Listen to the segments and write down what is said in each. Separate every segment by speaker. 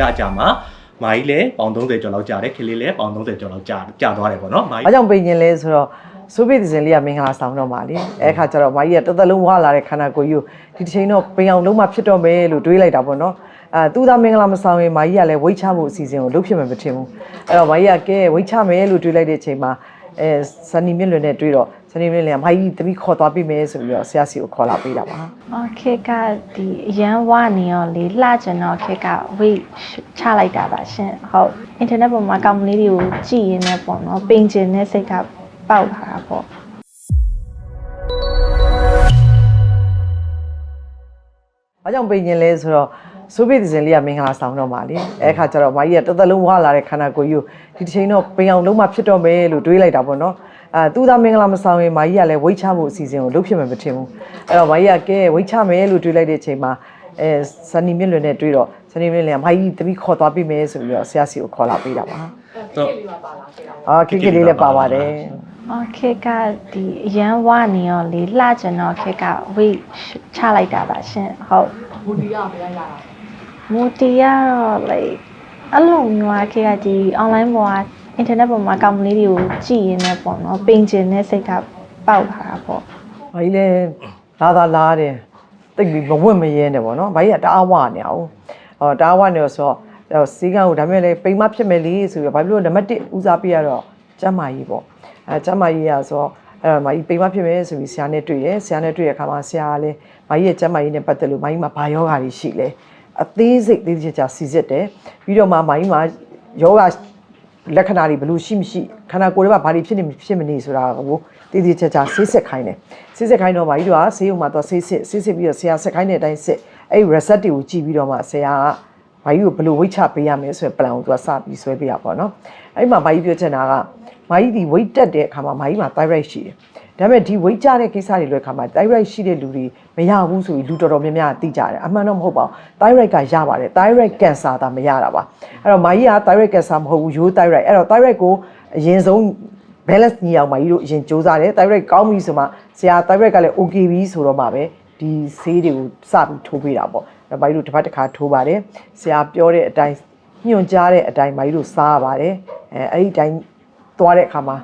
Speaker 1: လအကြာမှာမာကြီးလည်းပေါင်30ကျော်လောက်ကြာတယ်ခလေးလည်းပေါင်30ကျော်လောက်ကြာကြာသွားတယ်ပေါ့နော်မာ။ကြီး
Speaker 2: အားကြောင့်ပိန်ကျင်လဲဆိုတော့ဆိုဗီယက်ဇင်လေးကမင်္ဂလာဆောင်တော့မှာလေ။အဲ့ခါကျတော့မကြီးကတစ်သက်လုံးဝလာတဲ့ခန္ဓာကိုယ်ကြီးကိုဒီတစ်ချိန်တော့ပိန်အောင်လုံးမဖြစ်တော့မယ်လို့တွေးလိုက်တာပေါ့နော်။အဲသူသာမင်္ဂလာမဆောင်ရင်မကြီးကလည်းဝိတ်ချမှုအစီအစဉ်ကိုလုပ်ဖြစ်မှာမထင်ဘူး။အဲ့တော့မကြီးကကဲဝိတ်ချမယ်လို့တွေးလိုက်တဲ့အချိန်မှာအဲစနီမြင့်လွင်နဲ့တွေးတော့ စနီမြင့်လွင်ကမကြီးတပိခေါ်သွားပြီမယ်ဆိုပြီးတော့ဆရာစီကိုခေါ်လာပေးတာပါ။
Speaker 3: အော်ခေတ်ကဒီအရန်ဝနေရောလေလှကျင်တော့ခေတ်က weight ချလိုက်တာပါရှင်ဟုတ် internet ပေါ်မှာကောင်မလေးတွေကိုကြည့်ရင်းနဲ့ပေါ့နော်ပင်ကျင်တဲ့စိတ်ကပေါက်လာတာပေါ့။
Speaker 2: အားကြောင့်ပိန်ကျင်လဲဆိုတော့ဆိုဗီယက်ဇင်လေးကမင်္ဂလာဆောင်တော့မှာလေ။အဲ့ခါကျတော့မကြီးကတစ်သက်လုံးဝလာတဲ့ခန္ဓာကိုယ်ကြီးကိုဒီတစ်ချိန်တော့ပိန်အောင်လုံးမဖြစ်တော့မယ်လို့တွေးလိုက်တာပေါ့နော်။ အဲသူသာမင်္ဂလာမဆောင်ရင်မကြီးကလည်းဝိတ်ချမှုအစီအစဉ်ကိုလုပ်ဖြစ်မှာမထင်ဘူး။အဲ့တော့မကြီးကကဲဝိတ်ချမယ်လို့တွေးလိုက်တဲ့အချိန်မှာအဲစနီမြင့်လွင်နဲ့တွေးတော့စနီမြင့်လွင်ကမကြီးတပိခေါ်သွားပြီမယ်ဆိုပြီးတော့ဆရာစီကိုခေါ်လာပေးတာပါ
Speaker 1: တော့။
Speaker 2: အာခိခိလေးလည်းပါပါတယ်။
Speaker 3: အော်ခေတ်ကဒီအရန်ဝနေရောလေလှကျင်တော့ခေတ်က weight ချလိုက်တာပါရှင်ဟုတ်မူတီရမရရတာမူတီရတော့ like အဲ့လိုမျိုးကခေတ်ကဒီ online ပေါ်က internet ပေါ်မှာကောင်မလေးတွေကိုကြည့်ရင်းနဲ့ပေါ့နော်ပင်ကျင်တဲ့စိတ်ကပေါက်လာတာပေါ့။
Speaker 2: ဘာကြီးလဲလာသာလာတယ်တိတ်ပြီးမဝင့်မရဲနဲ့ပေါ့နော်။ဘာကြီးကတအားဝနေအောင်။ဟောတအားဝနေတော့ဆိုတော့စီကံကိုဒါပေမဲ့လည်းပိန်မဖြစ်မယ်လေဆိုပြီးဘာဖြစ်လို့နံပါတ်1ဦးစားပေးရတော့ကျမ်းမာရေးပေါ့။အဲကျမ်းမာရေးရဆိုတော့အဲ့တော့မကြီးပိန်မဖြစ်မယ်ဆိုပြီးဆရာနဲ့တွေ့တယ်။ဆရာနဲ့တွေ့တဲ့အခါမှာဆရာကလည်းမကြီးရဲ့ကျမ်းမာရေးနဲ့ပတ်သက်လို့မကြီးမှာဘာယောဂါတွေရှိလဲ။အသေးစိတ်သေးသေးချာချာစီစစ်တယ်။ပြီးတော့မှမကြီးမှာယောဂါ လက္ခဏာတွေဘယ်လိုရှိမရှိခန္ဓာကိုယ်ထဲမှာဘာတွေဖြစ်နေဖြစ်မနေဆိုတာကိုတည်တည်ချာချာဆေးစစ်ခိုင်းတယ်ဆေးစစ်ခိုင်းတော့ဗာကြီးတို့ကဆေးရုံမှာတော့ဆေးစစ်ဆေးစစ်ပြီးတော့ဆရာဆက်ခိုင်းတဲ့အတိုင်းစစ်အဲ့ reset တွေကိုကြည့်ပြီးတော့မှဆရာကဘာကြီးကိုဘယ်လိုဝိတ်ချပေးရမလဲဆိုတဲ့ plan ကိုသူကစပြီးဆွဲပေးရပါတော့အဲ့မှာဘာကြီးပြောချင်တာက မာကြီးဒီ weight တက်တဲ့အခါမှာမာကြီးမှာ thyroid ရှိတယ်ဒါပေမဲ့ဒီ weight ကျတဲ့ကိစ္စတွေလွယ်ခါမှာ thyroid ရှိတဲ့လူတွေမရဘူးဆိုပြီးလူတော်တော်များများသိကြတယ်အမှန်တော့မဟုတ်ပါဘူး thyroid ကရပါတယ် thyroid cancer ဒါမရတာပါအဲ့တော့မာကြီးက thyroid cancer မဟုတ်ဘူးရိုး thyroid အဲ့တော့ thyroid ကိုအရင်ဆုံး balance ညီအောင်မာကြီးတို့အရင်စူးစမ်းတယ် thyroid ကောင်းပြီဆိုမှဆရာ thyroid ကလည်း okay ပြီဆိုတော့မှပဲဒီဆေးတွေကိုစပြီးထိုးပေးတာပေါ့အဲ့တော့မာကြီးတို့တစ်ပတ်တစ်ခါထိုးပါတယ်ဆရာပြောတဲ့အတိုင်းညွှန်ကြားတဲ့အတိုင်းမာကြီးတို့စားရပါတယ်အဲအဲ့ဒီအတိုင်း သွားတဲ့အခါမှာ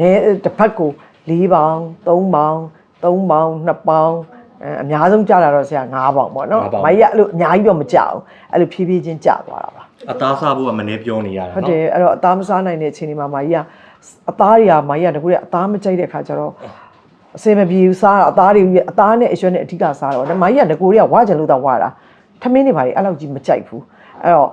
Speaker 2: နေတစ်ဖက်ကို၄ပေါင်၃ပေါင်၃ပေါင်2ပေါင်အဲအများဆုံးကြာလာတော့ဆရာ9ပေါင်ပေါ့နော်
Speaker 1: ၅ပေါင်
Speaker 2: မိုင်းကအဲ့လိုအများကြီးတော့မကြောက်အဲ့လိုဖြည်းဖြည်းချင်းကြာသွားတာပါ
Speaker 1: အသားစားဖို့ကမနေပြောနေရတာ
Speaker 2: ဟုတ်
Speaker 1: နော်
Speaker 2: တယ်အဲ့တော့အသားမစားနိုင်တဲ့အချိန်ဒီမှာမိုင်းကအသားတွေကမိုင်းကတကူကအသားမကြိုက်တဲ့ခါကျတော့အစင်မပြေဘူးစားတာအသားတွေအသားနဲ့အရွက်နဲ့အဓိကစားတော့မိုင်းကတကူတွေကဝါကြလို့တော့ဝါတာထမင်းတွေပါလေအဲ့လောက်ကြီးမကြိုက်ဘူးအဲ့တော့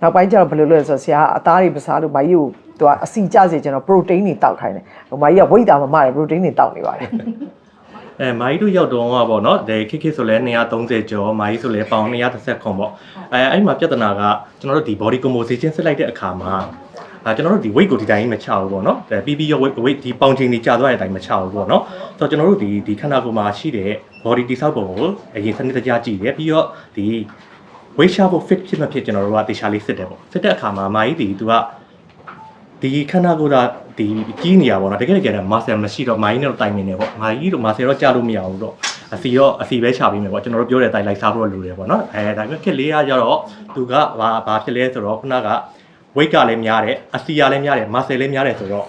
Speaker 2: နောက်ပိုင်းကျတော့ဘယ်လိုလဲဆိုတော့ဆရာကအသားတွေမစားလို့မကြီးကို သူကအစီကျစေချင်တော့ protein တွေတောက်ခိုင်းတယ်ဟိုမကြီးက weight တာမမတယ် protein တွေတောက်နေပါတယ်
Speaker 1: အဲမာကြီးတို့ရောက်တော့ကပေါ့နော်ဒါခိခိဆိုလဲ230ကျော်မာကြီးဆိုလဲပေါင်230ခွန်ပေါ့အဲအဲ့မှာပြဿနာကကျွန်တော်တို့ဒီ body composition စစ်လိုက်တဲ့အခါမှာအဲကျွန်တော်တို့ဒီ weight ကိုဒီတိုင်းမချဘူးပေါ့နော်ဒါပြီးပြီးရော weight weight ဒီပေါင်ချိန်ကြီးကြာသွားတဲ့အတိုင်းမချဘူးပေါ့နော်ဆိုတော့ကျွန်တော်တို့ဒီဒီခန္ဓာကိုယ်မှာရှိတဲ့ body တိဆောက်ပုံကိုအရင်စနစ်တကျကြည့်တယ်ပြီးတော့ဒီ weight ချဖို့ fit ဖြစ်မဖြစ်ကျွန်တော်တို့ကတေချာလေးစစ်တယ်ပေါ့စစ်တဲ့အခါမှာမာကြီးဒီသူက ဒီခန္ဓာကိုယ်ကဒီကြီးနေရပါတော့တကယ်တကယ်တော့ muscle မရှိတော့မိုင်းနဲ့တော့တိုင်နေတယ်ပေါ့မာကြီးတို့ muscle တော့ကြာလို့မရဘူးတော့အစီတော့အစီပဲချပေးမယ်ပေါ့ကျွန်တော်တို့ပြောတဲ့အတိုင်းလိုက်စားဖို့လိုတယ်ပေါ့နော်အဲဒါပေမဲ့ခက်လေးကကြတော့သူကဘာဘာဖြစ်လဲဆိုတော့ခုနက weight ကလည်းများတယ်အစီကလည်းများတယ် muscle လည်းများတယ်ဆိုတော့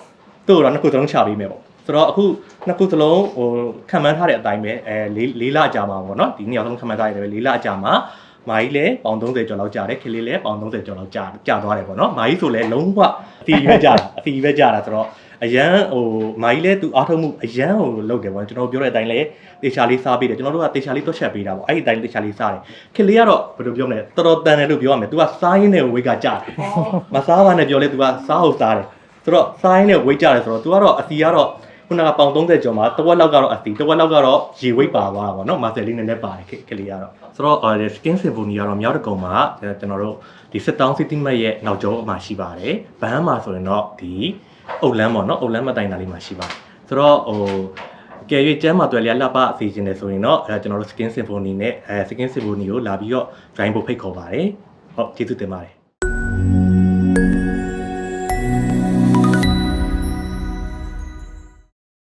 Speaker 1: သူ့ကိုတော့နှစ်ခုစလုံးချပေးမယ်ပေါ့ဆိုတော့အခုနှစ်ခုစလုံးဟိုခံမှန်းထားတဲ့အတိုင်းပဲအဲလေးလေးလအကြာမှာပေါ့နော်ဒီနေ့အောင်ဆုံးခံမှန်းထားရတယ်ပဲလေးလအကြာမှာ မာကြီးလည်းပေါင်30ကျော်လောက်ကြာတယ်ခလေးလည်းပေါင်30ကျော်လောက်ကြာကြာသွားတယ်ပေါ့နော်မာကြီးဆိုလည်းလုံးဝအတီပဲကြာတာအတီပဲကြာတာဆိုတော့အရန်ဟိုမာကြီးလည်းသူအားထုတ်မှုအရန်ဟိုလုပ်တယ်ပေါ့ကျွန်တော်ပြောတဲ့အတိုင်းလည်းတေချာလေးစားပေးတယ်ကျွန်တော်တို့ကတေချာလေးတွက်ချက်ပေးတာပေါ့အဲ့ဒီအတိုင်းတေချာလေးစားတယ်ခလေးကတော့ဘယ်လိုပြောမလဲတော်တော်တန်တယ်လို့ပြောရမယ်သူကစားရင်းနဲ့ဝေးကကြာတယ်မစားပါနဲ့ပြောလဲသူကစားဟုတ်စားတယ်ဆိုတော့စားရင်းနဲ့ဝေးကြတယ်ဆိုတော့သူကတော့အစီကတော့ ခုနကပေါင်30ကျော်မှာတဝက်လောက်ကတော့အစီတဝက်လောက်ကတော့ရေဝိတ်ပါသွားတာပေါ့နော်မာဆယ်လေးနည်းနည်းပါတယ်ခလေးကတော့ဆိုတော့အဲ skin symphony ကတော့မြောက်တကုံမှာကျွန်တော်တို့ဒီ7000 city map ရဲ့နောက်ကျောမှာရှိပါတယ်ဘန်းမှာဆိုရင်တော့ဒီအုတ်လန်းပေါ့နော်အုတ်လန်းမတိုင်တာလေးမှာရှိပါတယ်ဆိုတော့ဟိုကဲ၍ကျမ်းမှာတွေ့လျာလှပအစီအစဉ်တယ်ဆိုရင်တော့အဲကျွန်တော်တို့ skin symphony နဲ့အဲ skin symphony ကိုလာပြီးတော့ join ဖို့ဖိတ်ခေါ်ပါတယ်ဟုတ်ကျေးဇူးတင်ပါတယ်